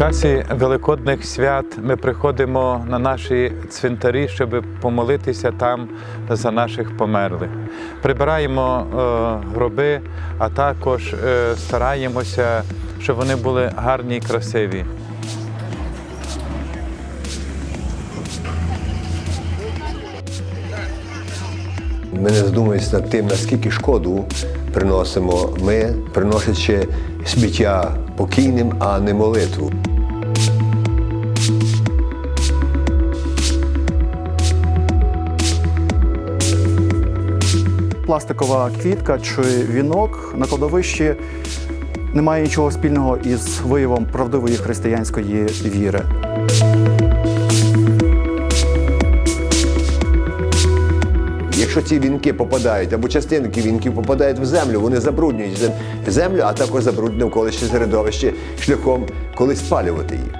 часі великодних свят ми приходимо на наші цвинтарі, щоб помолитися там за наших померлих. Прибираємо е, гроби, а також е, стараємося, щоб вони були гарні і красиві. Ми не задумуємося над тим, наскільки шкоду приносимо ми, приносячи сміття покійним, а не молитву. Пластикова квітка чи вінок на кладовищі не має нічого спільного із виявом правдивої християнської віри. Якщо ці вінки попадають або частинки вінків попадають в землю, вони забруднюють землю, а також забруднюють навколишнє середовище шляхом коли спалювати їх.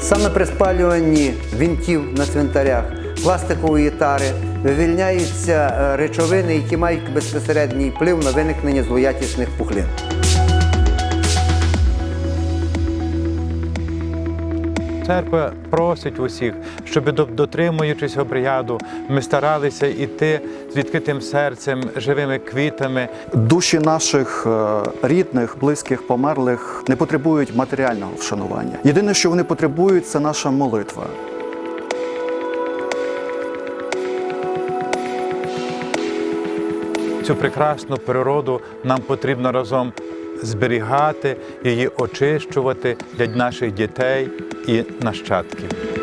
Саме при спалюванні вінтів на цвинтарях, пластикової тари вивільняються е, речовини, які мають безпосередній вплив на виникнення злоякісних пухлин. Церква просить усіх, щоб до- дотримуючись обряду, ми старалися йти з відкритим серцем, живими квітами, Душі наших е, рідних, близьких, померлих не потребують матеріального вшанування. Єдине, що вони потребують, це наша молитва. Цю прекрасну природу нам потрібно разом зберігати, її очищувати для наших дітей і нащадків.